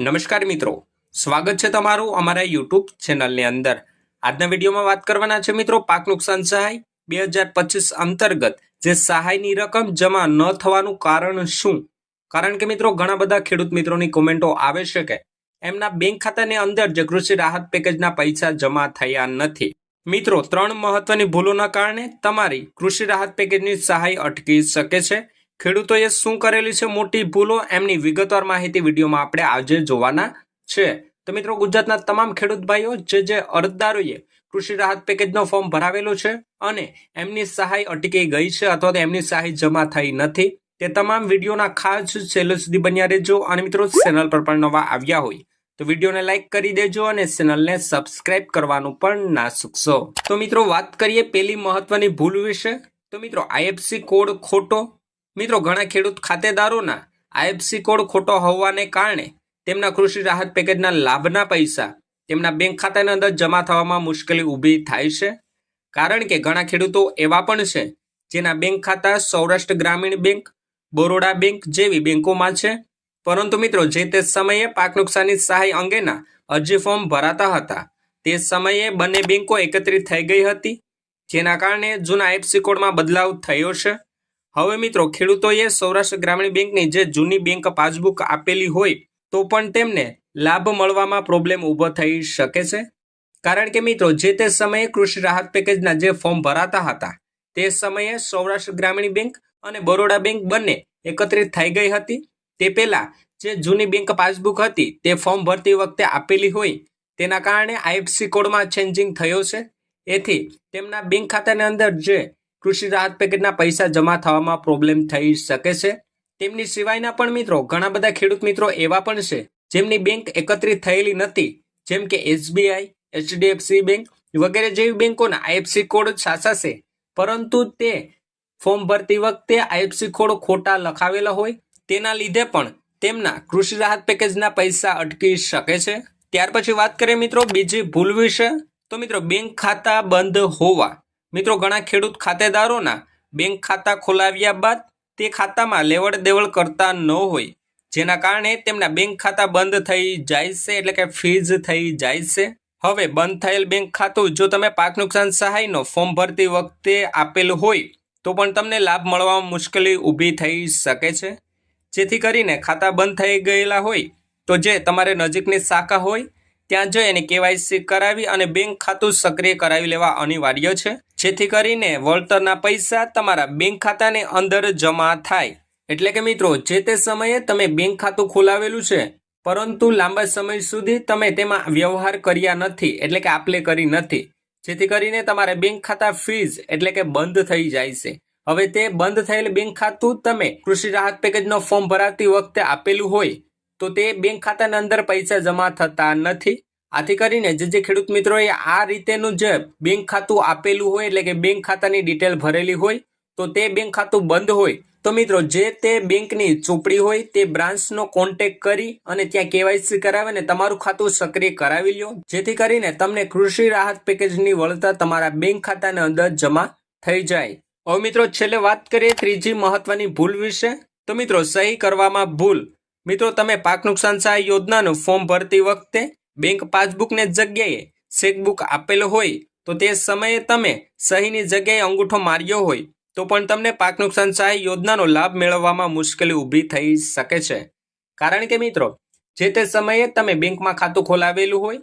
નમસ્કાર મિત્રો. સ્વાગત છે તમારું અમારા યુટ્યુબ ચેનલની અંદર. આજના વિડીયોમાં વાત કરવાના છે મિત્રો પાક નુકસાન સહાય બે હજાર પચીસ અંતર્ગત જે સહાયની રકમ જમા ન થવાનું કારણ શું? કારણ કે મિત્રો ઘણા બધા ખેડૂત મિત્રોની કોમેન્ટો આવે છે કે એમના બેંક ખાતાની અંદર જે કૃષિ રાહત પેકેજના પૈસા જમા થયા નથી. મિત્રો, ત્રણ મહત્વની ભૂલોના કારણે તમારી કૃષિ રાહત પેકેજની સહાય અટકી શકે છે. ખેડૂતોએ શું કરેલી છે મોટી ભૂલો એમની વિગતવાર માહિતી વિડીયોમાં આપણે આજે જોવાના છે. તો મિત્રો, ગુજરાતના તમામ ખેડૂત ભાઈઓ, જે જે અરજદારોએ કૃષિ રાહત પેકેજનો ફોર્મ ભરાવેલું છે અને એમની સહાય અટકી ગઈ છે અથવા તો એમની સહાય જમા થઈ નથી, તે તમામ વિડીયોના ખાસ છેલ્લે સુધી બન્યા રહેજો અને મિત્રો, ચેનલ પર પણ નવા આવ્યા હોય તો વિડીયોને લાઇક કરી દેજો અને ચેનલને સબસ્ક્રાઇબ કરવાનું પણ ના ચૂકશો તો મિત્રો, વાત કરીએ પેલી મહત્વની ભૂલ વિશે. તો મિત્રો, આઈએફસી કોડ ખોટો મિત્રો, ઘણા ખેડૂત ખાતેદારોના આઈએફસી કોડ ખોટો હોવાને કારણે તેમના કૃષિ રાહત પેકેજના લાભના પૈસા તેમના બેંક ખાતાની અંદર જમા થવામાં મુશ્કેલી ઊભી થાય છે. કારણ કે ઘણા ખેડૂતો એવા પણ છે જેના બેંક ખાતા સૌરાષ્ટ્ર ગ્રામીણ બેંક, બરોડા બેંક જેવી બેંકોમાં છે. પરંતુ મિત્રો, જે તે સમયે પાક નુકસાની સહાય અંગેના અરજી ફોર્મ ભરાતા હતા, તે સમયે બંને બેંકો એકત્રિત થઈ ગઈ હતી, જેના કારણે જૂના એફસી કોડમાં બદલાવ થયો છે. હવે મિત્રો, ખેડૂતોએ સૌરાષ્ટ્ર ગ્રામીણ બેંકની જે જૂની બેંક પાસબુક આપેલી હોય, તો પણ તેમને લાભ મળવામાં પ્રોબ્લેમ ઊભો થઈ શકે છે. કારણ કે મિત્રો, જે તે સમયે કૃષિ રાહત પેકેજના જે ફોર્મ ભરાતા હતા, તે સમયે સૌરાષ્ટ્ર ગ્રામીણ બેંક અને બરોડા બેંક બંને એકત્રિત થઈ ગઈ હતી. તે પહેલા જે જૂની બેંક પાસબુક હતી, તે ફોર્મ ભરતી વખતે આપેલી હોય, તેના કારણે આઈએફસી કોડમાં ચેન્જિંગ થયો છે. એથી તેમના બેંક ખાતાની અંદર જે કૃષિ રાહત પેકેજના પૈસા જમા થવામાં પ્રોબ્લેમ થઈ શકે છે. તેમની સિવાયના પણ મિત્રો, ઘણા બધા ખેડૂત મિત્રો એવા પણ છે, જેમની બેંક એકત્રિત થયેલી નથી, જેમ કે એસબીઆઈ, એચડીએફસી બેંક વગેરે જેવી બેંકોના આઈએફસી કોડ સાચાશે પરંતુ તે ફોર્મ ભરતી વખતે આઈએફસી કોડ ખોટા લખાવેલા હોય, તેના લીધે પણ તેમના કૃષિ રાહત પેકેજના પૈસા અટકી શકે છે. ત્યાર પછી વાત કરીએ મિત્રો બીજી ભૂલ વિશે. તો મિત્રો, બેંક ખાતા બંધ હોવા મિત્રો, ઘણા ખેડૂત ખાતેદારોના બેંક ખાતા ખોલાવ્યા બાદ તે ખાતામાં લેવડ દેવડ કરતા ન હોય, જેના કારણે તેમના બેંક ખાતા બંધ થઈ જાય છે, એટલે કે ફીઝ થઈ જાય છે. હવે બંધ થયેલ બેંક ખાતું જો તમે પાક નુકસાન સહાયનો ફોર્મ ભરતી વખતે આપેલ હોય, તો પણ તમને લાભ મળવામાં મુશ્કેલી ઊભી થઈ શકે છે. જેથી કરીને ખાતા બંધ થઈ ગયેલા હોય, તો જે તમારે નજીકની શાખા હોય ત્યાં જઈ અને કેવાયસી કરાવી અને બેંક ખાતું સક્રિય કરાવી લેવા અનિવાર્ય છે. જેથી કરીને વળતરના પૈસા તમારા બેંક ખાતાની અંદર જમા થાય. એટલે કે મિત્રો, જે તે સમયે તમે બેંક ખાતું ખોલાવેલું છે, પરંતુ લાંબા સમય સુધી તમે તેમાં વ્યવહાર કર્યા નથી, એટલે કે આપલે કરી નથી. જેથી કરીને તમારા બેંક ખાતા ફીઝ એટલે કે બંધ થઈ જાય છે. હવે તે બંધ થયેલ બેંક ખાતું તમે કૃષિ રાહત પેકેજનો ફોર્મ ભરાતી વખતે આપેલું હોય તો તે બેંક ખાતાની અંદર પૈસા જમા થતા નથી. આથી કરીને જે જે ખેડૂત મિત્રોએ આ રીતેનું જે બેંક ખાતું આપેલું હોય, એટલે કે બેંક ખાતાની ડિટેલ ભરેલી હોય, તો તે બેંક ખાતું બંધ હોય, તો મિત્રો જે તે બેંકની ચોપડી હોય, તે બ્રાન્ચનો કોન્ટેક કરી અને ત્યાં કેવાયસી કરાવે ને તમારું ખાતું સક્રિય કરાવી લો જેથી કરીને તમને કૃષિ રાહત પેકેજની વળતર તમારા બેંક ખાતાની અંદર જમા થઈ જાય. હવે મિત્રો છેલ્લે વાત કરીએ ત્રીજી મહત્વની ભૂલ વિશે. તો મિત્રો સહી કરવામાં ભૂલ. મિત્રો, તમે પાક નુકસાન સહાય યોજનાનું ફોર્મ ભરતી વખતે બેંક પાસબુકને જગ્યાએ ચેકબુક આપેલો હોય, તો તે સમયે તમે સહીની જગ્યાએ અંગૂઠો માર્યો હોય, તો પણ તમને પાક નુકસાન સહાય યોજનાનો લાભ મેળવવામાં મુશ્કેલી ઊભી થઈ શકે છે. કારણ કે મિત્રો, જે તે સમયે તમે બેંકમાં ખાતું ખોલાવેલું હોય,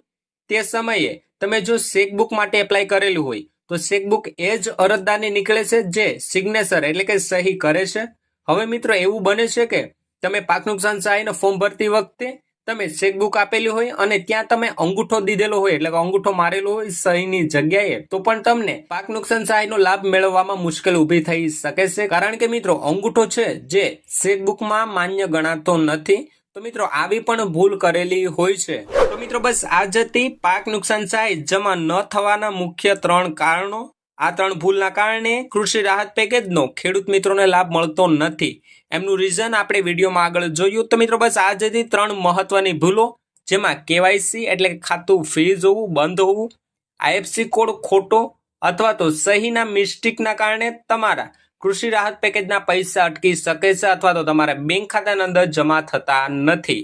તે સમયે તમે જો ચેકબુક માટે એપ્લાય કરેલું હોય, તો ચેકબુક એ જ અરજદારની નીકળે છે જે સિગ્નેચર એટલે કે સહી કરે છે. હવે મિત્રો, એવું બને છે કે તમે પાક નુકસાન સહાયનો ફોર્મ ભરતી વખતે તમે ચેકબુક આપેલી હોય અને ત્યાં તમે અંગૂઠો દીધેલો હોય, એટલે કે અંગૂઠો મારેલો હોય સહીની જગ્યાએ, તો પણ તમને પાક નુકસાન સહાયનો લાભ મેળવવામાં મુશ્કેલ ઊભી થઈ શકે છે. કારણ કે મિત્રો, અંગૂઠો છે જે ચેકબુકમાં માન્ય ગણાતો નથી. તો મિત્રો, આવી પણ ભૂલ કરેલી હોય છે. તો મિત્રો, બસ આ જતી પાક નુકસાન સહાય જમા ન થવાના મુખ્ય ત્રણ કારણો. આ ત્રણ ભૂલના કારણે કૃષિ રાહત પેકેજનો ખેડૂત મિત્રોને લાભ મળતો નથી. એમનું રીઝન આપણે વિડીયોમાં આગળ જોયું. તો મિત્રો બસ આ હતી ત્રણ મહત્વની ભૂલો, જેમાં કેવાયસી એટલે કે ખાતું ફ્રીઝ હોવું, બંધ હોવું આઈએફસી કોડ ખોટો અથવા તો સહીના મિસ્ટેકના કારણે તમારા કૃષિ રાહત પેકેજના પૈસા અટકી શકે છે અથવા તો તમારા બેંક ખાતાની અંદર જમા થતા નથી.